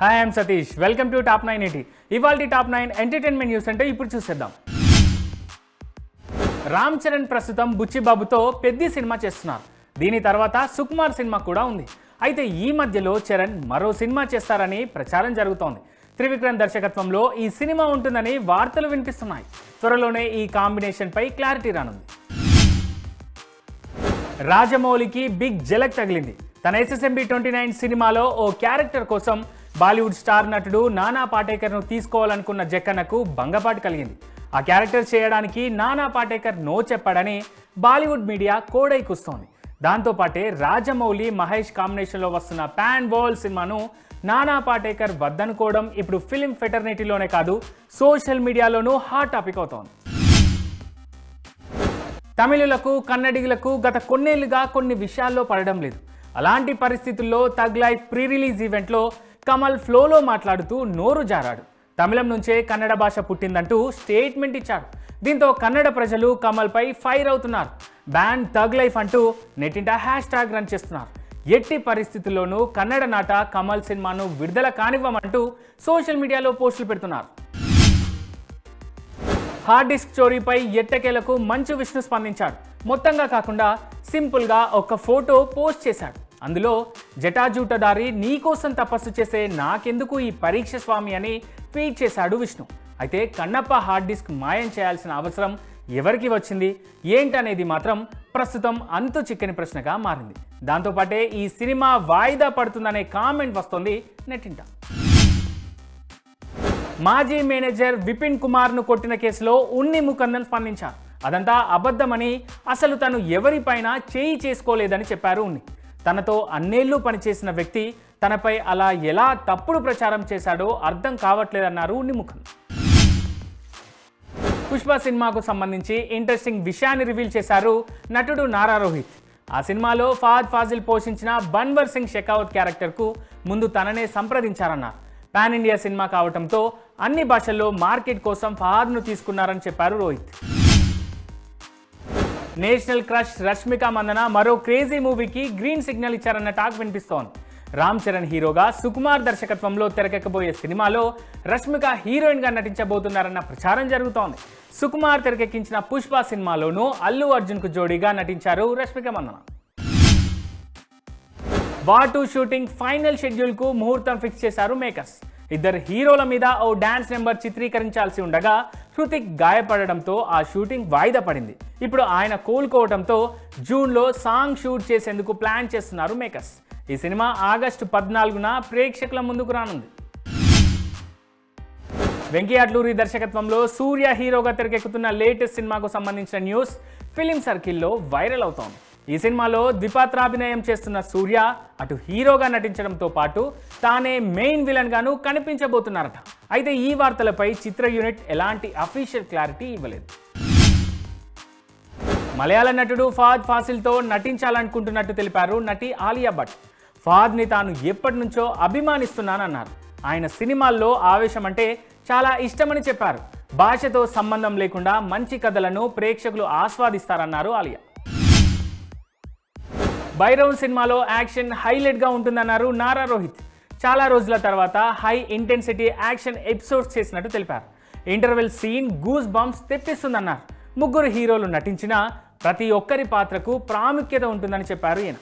Hi I'm Satish welcome to top nine eighty ఇవాళ top nine entertainment news అంటే ఇప్పుడు చూసేద్దాం. రామ్ చరణ్ ప్రస్తుతం బుచ్చిబాబుతో పెద్ద సినిమా చేస్తున్నారు. దీని తర్వాత సుకుమార్ సినిమా కూడా ఉంది. అయితే ఈ మధ్యలో చరణ్ మరో సినిమా చేస్తారని ప్రచారం జరుగుతోంది. త్రివిక్రమ్ దర్శకత్వంలో ఈ సినిమా ఉంటుందని వార్తలు వినిపిస్తున్నాయి. త్వరలోనే ఈ కాంబినేషన్ పై క్లారిటీ రానుంది. రాజమౌళికి బిగ్ జలక్ తగిలింది. తన ఎస్ఎస్ఎంబి ట్వంటీ నైన్ సినిమాలో ఓ క్యారెక్టర్ కోసం బాలీవుడ్ స్టార్ నటుడు నానా పాటేకర్ను తీసుకోవాలనుకున్న జక్కన్నకు భంగపాటు కలిగింది. ఆ క్యారెక్టర్ చేయడానికి నానా పాటేకర్ నో చెప్పాడని బాలీవుడ్ మీడియా కోడై కూస్తోంది. దాంతోపాటే రాజమౌళి మహేష్ కాంబినేషన్లో వస్తున్న ప్యాన్ వాల్ సినిమాను నానా పాటేకర్ వద్దనుకోవడం ఇప్పుడు ఫిలిం ఫెటర్నిటీలోనే కాదు సోషల్ మీడియాలోనూ హాట్ టాపిక్ అవుతోంది. తమిళులకు కన్నడిగులకు గత కొన్నేళ్ళుగా కొన్ని విషయాల్లో పడడం లేదు. అలాంటి పరిస్థితుల్లో తగ్ లైఫ్ ప్రీ రిలీజ్ ఈవెంట్లో కమల్ ఫ్లోలో మాట్లాడుతూ నోరు జారాడు. తమిళం నుంచే కన్నడ భాష పుట్టిందంటూ స్టేట్మెంట్ ఇచ్చాడు దీంతో కన్నడ ప్రజలు కమల్పై ఫైర్ అవుతున్నారు. బ్యాన్ తగ్ లైఫ్ అంటూ నెట్టింట హ్యాష్ ట్యాగ్ రన్ చేస్తున్నారు. ఎట్టి పరిస్థితుల్లోనూ కన్నడ నాట కమల్ సినిమాను విడుదల కానివ్వమంటూ సోషల్ మీడియాలో పోస్టులు పెడుతున్నారు. హార్డ్ డిస్క్ చోరీపై ఎట్టకేలకు మంచు విష్ణు స్పందించాడు. మొత్తంగా కాకుండా సింపుల్గా ఒక ఫోటో పోస్ట్ చేశాడు. అందులో జటాజూటదారి నీకోసం తపస్సు చేసే నాకెందుకు ఈ పరీక్ష స్వామి అని ట్వీట్ చేశాడు విష్ణు. అయితే కన్నప్ప హార్డ్ డిస్క్ మాయం చేయాల్సిన అవసరం ఎవరికి వచ్చింది? ఏంటనేది మాత్రం ప్రస్తుతం అంతు చిక్కని ప్రశ్నగా మారింది. దాంతోపాటే ఈ సినిమా వాయిదా పడుతుందనే కామెంట్ వస్తోంది నెట్టింట. మాజీ మేనేజర్ విపిన్ కుమార్ను కొట్టిన కేసులో ఉన్ని ముకందన్ స్పందించారు. అదంతా అబద్ధమని అసలు తను ఎవరిపైన చేయి చేసుకోలేదని చెప్పారు ఉన్ని. తనతో అన్నేళ్ళు పనిచేసిన వ్యక్తి తనపై అలా ఎలా తప్పుడు ప్రచారం చేశాడో అర్థం కావట్లేదన్నారు నిముఖం. పుష్ప సినిమాకు సంబంధించి ఇంట్రెస్టింగ్ విషయాన్ని రివీల్ చేశారు నటుడు నారా రోహిత్. ఆ సినిమాలో ఫాద్ ఫాజిల్ పోషించిన బన్వర్ సింగ్ షెకావత్ క్యారెక్టర్కు ముందు తననే సంప్రదించారన్నారు పాన్ ఇండియా సినిమా కావడంతో అన్ని భాషల్లో మార్కెట్ కోసం ఫహాద్ను తీసుకున్నారని చెప్పారు రోహిత్. నేషనల్ క్రష్ రష్మిక మందన మరో క్రేజీ మూవీకి గ్రీన్ సిగ్నల్ ఇచ్చారన్న టాక్ వినిపిస్తోంది. రామ్ చరణ్ హీరోగా సుకుమార్ దర్శకత్వంలో తెరకెక్కబోయే సినిమాలో రష్మిక హీరోయిన్గా నటించబోతున్నారన్న ప్రచారం జరుగుతోంది. సుకుమార్ తెరకెక్కించిన పుష్ప సినిమాలోనూ అల్లు అర్జున్కు జోడీగా నటించారు రష్మిక మందన. వాటు షూటింగ్ ఫైనల్ షెడ్యూల్కు ముహూర్తం ఫిక్స్ చేశారు మేకర్స్. ఇద్దరు హీరోల మీద ఓ డాన్స్ నెంబర్ చిత్రీకరించాల్సి ఉండగా హృతిక్ గాయపడడంతో ఆ షూటింగ్ వాయిదా పడింది. ఇప్పుడు ఆయన కోలుకోవడంతో జూన్లో సాంగ్ షూట్ చేసేందుకు ప్లాన్ చేస్తున్నారు మేకర్స్. ఈ సినిమా ఆగస్టు పద్నాలుగున ప్రేక్షకుల ముందుకు రానుంది. వెంకయ్య అట్లూరి దర్శకత్వంలో సూర్య హీరోగా తెరకెక్కుతున్న లేటెస్ట్ సినిమాకు సంబంధించిన న్యూస్ ఫిలిం సర్కిల్లో వైరల్ అవుతోంది. ఈ సినిమాలో ద్విపాత్రాభినయం చేస్తున్న సూర్య అటు హీరోగా నటించడంతో పాటు తానే మెయిన్ విలన్ గాను కనిపించబోతున్నారట. అయితే ఈ వార్తలపై చిత్ర యూనిట్ ఎలాంటి అఫీషియల్ క్లారిటీ ఇవ్వలేదు. మలయాళ నటుడు ఫాద్ ఫాసిల్తో నటించాలనుకుంటున్నట్టు తెలిపారు నటి ఆలియా భట్. ఫాద్ని తాను ఎప్పటి నుంచో అభిమానిస్తున్నానన్నారు. ఆయన సినిమాల్లో ఆవేశం అంటే చాలా ఇష్టమని చెప్పారు. భాషతో సంబంధం లేకుండా మంచి కథలను ప్రేక్షకులు ఆస్వాదిస్తారన్నారు ఆలియా. బైరౌన్ సినిమాలో యాక్షన్ హైలైట్గా ఉంటుందన్నారు నారా రోహిత్. చాలా రోజుల తర్వాత హై ఇంటెన్సిటీ యాక్షన్ ఎపిసోడ్స్ చేసినట్టు తెలిపారు. ఇంటర్వెల్ సీన్ గూస్ బంప్స్ తెప్పిస్తుందన్నారు. ముగ్గురు హీరోలు నటించినా ప్రతి ఒక్కరి పాత్రకు ప్రాముఖ్యత ఉంటుందని చెప్పారు ఈయన.